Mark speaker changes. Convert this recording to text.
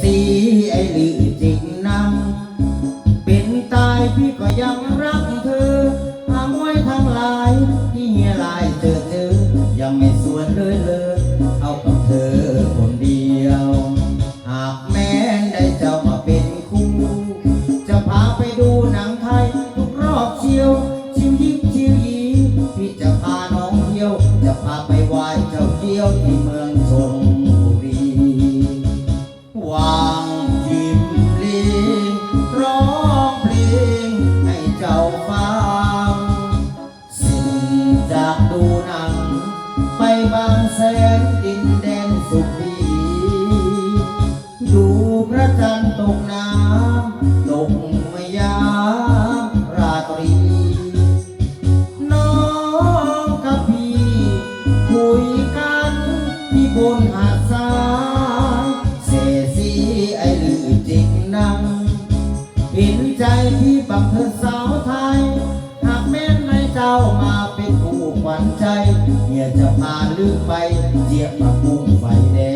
Speaker 1: สีไอลือจริงนังเป็นตายพี่ก็ยังรักเธอหางไว้ทั้งหลายที่เฮียหลายเจอเจอยังไม่สวนเลยเลยเอากับเธอคนเดียว หากแม้ได้เจ้ามาเป็นคู่จะพาไปดูหนังไทยทุกรอบเชียว ชิวยิบชิวยีพี่จะพาน้องเที่ยว จะพาไปไหว้เจ้าเกี้ยวที่เมืองชล ฟังสิ่งจากดูหนัง ไปบางแสนดินแดนสุขีดูพระจันทร์ตกน้ำตกมายามราตรี น้องกับพี่คุยกันที่บนหาดทรายเสสีไอลือจริงนังเห็น ใจพี่บังเธอสาวไทย หากแม่นในเจ้ามาเป็นผู้ขวัญใจเมียจะพาลือไปเจียบมากุ้งไฟแดง